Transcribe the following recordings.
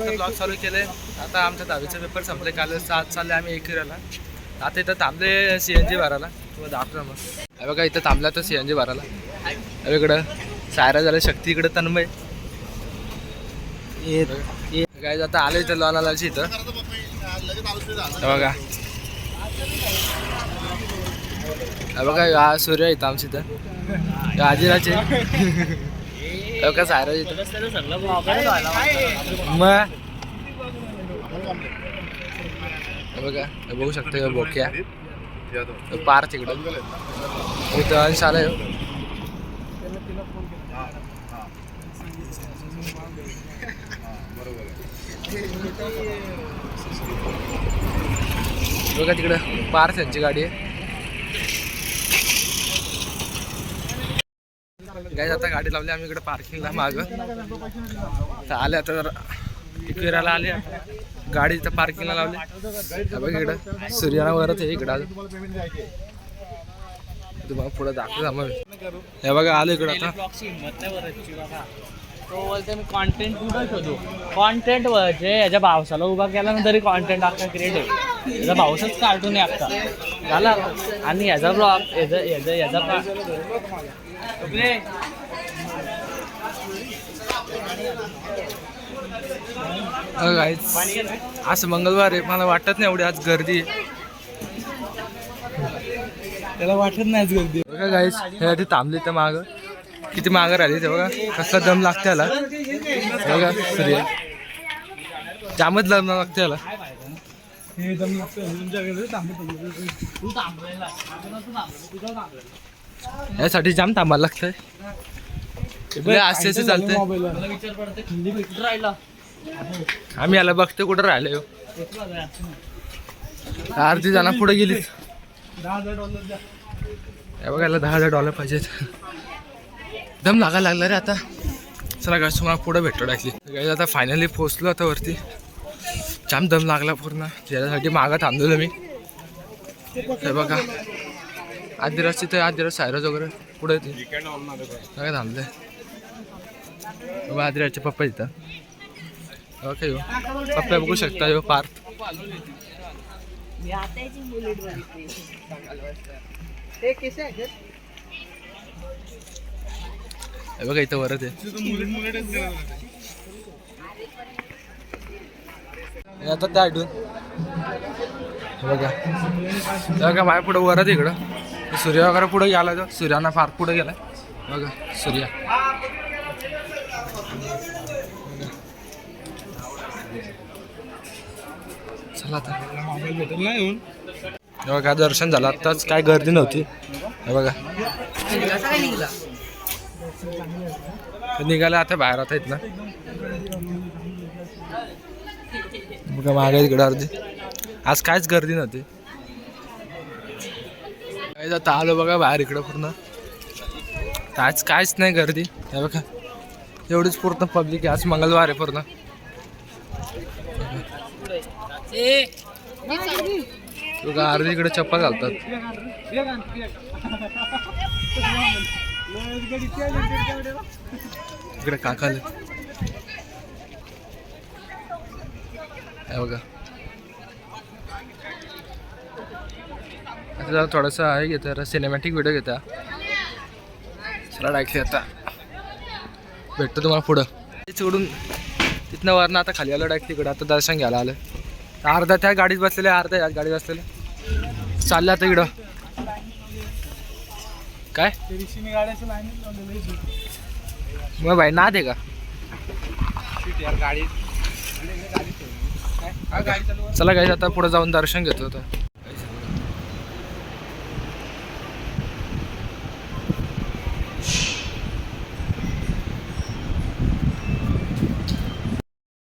आता ब्लॉग चालू केले आता आमच्या दहावीचे पेपर संपले. काल सात चालले आम्ही एकविराला आता इथं थांबले सी एन जी भरायला तुम्हाला दाखवलं मग. बघा इथं थांबला तर सी एन जी भरायला हे इकडं. सायरा झालं शक्ती इकडं तन्मय. काय आता आलं इथं लोणालाची इथं. बघा. बघा सूर्य इथं आमच्या इथं. आजीराचे हे बघा सायरा मग? हे बघा बघू शकता बोक्या? पार तिकडं. इथं अंश आलाय बघा तिकडं पार त्यांची गाडी आहे. काय आता गाडी लावली आम्ही इकडे पार्किंगला माग. तर आले आता जरा. फिरायला आले गाडी तर पार्किंगला लावली. बघ इकडं. सूर्याला वगैरे ते इकडं तुम्हाला पुढे दाखवू मग हे बघा आलो इकडं आता. तो बोलते मी कॉन्टेंट कुठं शोधू? कॉन्टेंट म्हणजे याच्या भावसाला उभा केला ना तरी कॉन्टेंट अख्खा क्रिएट होईल. याचा भावसाच कार्टून आहे अख्खा झाला. आणि याचा ब्लॉग याचा याचा याचा असं मंगळवार आहे. मला वाटत नाही एवढी आज गर्दी. त्याला वाटत नाही आज गर्दी. बघा गाईस ह्यासाठी थांबली तर माग. किती मागं राहिली ते बघा. कसला दम लागते याला. बघा सूर्य. जामच दम लागते याला. यासाठी जाम थांबायला लागतंय. लय असे असे चालतंय. आम्ही याला बघतो कुठं राहिलो हो. अर्धी जण पुढे गेली बघायला दहा हजार डॉलर पाहिजेत. दम लागायला लागला रे आता. चला गायस तुम्हाला पुढे भेटतो टाकली गायस आता फायनली पोचलो आता वरती. जाम दम लागला पूर्ण. त्याच्यासाठी मागं थांबलेलो मी. हे बघा. आदिराजची तर आदिराज सायराज वगैरे पुढे येते सगळं थांबले आदिराजचे पप्पा तिथं ओके यो. पप्पा बघू शकता हो पार्थ. हे बघा इथं वरच आहे. आता त्या आठवून बघा. बघा माझ्या पुढं वरच इकडं. सूर्य वगैरे पुढे गेला तो. सूर्याना फार पुढे गेला बघा सूर्या. चला आता. बघा दर्शन झालं. आत्ताच काय गर्दी नव्हती. बघा. निघाले आता बाहेर आता येत ना. बघा मागे इकडे अर्धी. आज कायच गर्दी नव्हती. काय आता आलो बघा बाहेर इकडं पूर्ण. आज कायच नाही गर्दी. हे बघा एवढीच पूर्ण पब्लिक आहे. आज मंगळवार आहे पूर्ण. बघा अर्धी इकडे चप्पल घालतात. इकडे काकाल हे बघा. आता जरा थोडंसं आहे घेतं सिनेमॅटिक व्हिडिओ घेता. चला ऐकले आता. भेटतो तुम्हाला पुढं. चिकडून तिथनं वरनं आता खाली आलं डायरेक्ट तिकडं. आता दर्शन घ्यायला आलं अर्धा त्या गाडीत बसलेले अर्धा याच गाडीत बसलेले. चाललं आता इकडं. काय? मग भाई ना दे का? चला काय आता पुढे जाऊन दर्शन घेतो आता.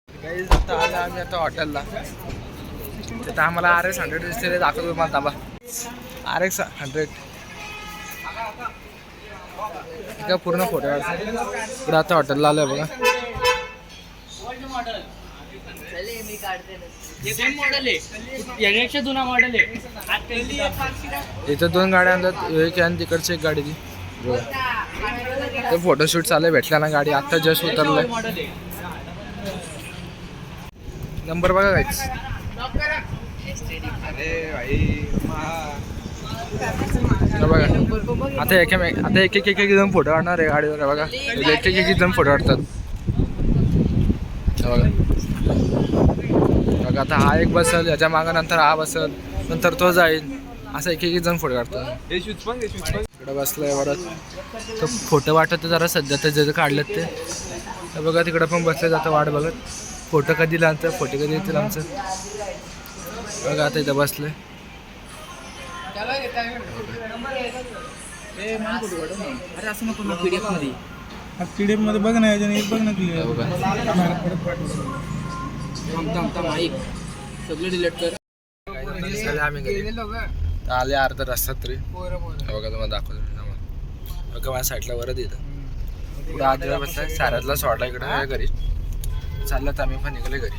Guys, आता आलो आम्ही आता हॉटेलला तिथं आम्हाला आर एक्स हंड्रेड दिसते दाखवतो तुम्हाला थांबा. आर एक्स हंड्रेड का पूर्ण फोटो इकडं आता हॉटेलला आलोय बघा. इथं दोन गाड्या आणतात एक आणि तिकडची एक गाडी ती. ते फोटोशूट चालू भेटला ना गाडी. आत्ता जस्ट उतरलंय. नंबर बघा काहीच बघा. आता एक आता एक एक एक एक जण फोटो काढणार आहे गाडीवर बघा. एक एक एक जण फोटो काढतात. बघा. बघा आता हा एक बसल याच्या मागा नंतर हा बसल नंतर तो जाईल. असं एक एक जण फोटो काढतात इकडे बसलाय परत तो फोटो वाटत जरा सध्या ते जे काढलेत ते. तर बघा तिकडे पण बसले जातं वाट बघत. फोटो कधी लागतं फोटो कधी येतील आमचं? बघा आता इथं बसले अरे असं नको पीडीएफमध्ये. पीडीएफमध्ये बघ ना याच्याने बघ ना ती बघा. थांब थांब थांब ऐक. सगळं डिलीट कर. झाले आम्ही घरी. तर आले अर्धा रस्त्यात तरी. बघा तुम्हाला दाखवतो. बघा माझ्या साईडला वरच येतं पुढे आज बसलाय साऱ्यातला सोडला इकडे घरी. चाललं तर आम्ही पण निघाले घरी.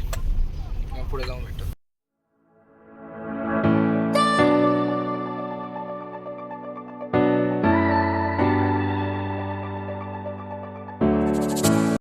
मग पुढे जाऊन भेटतो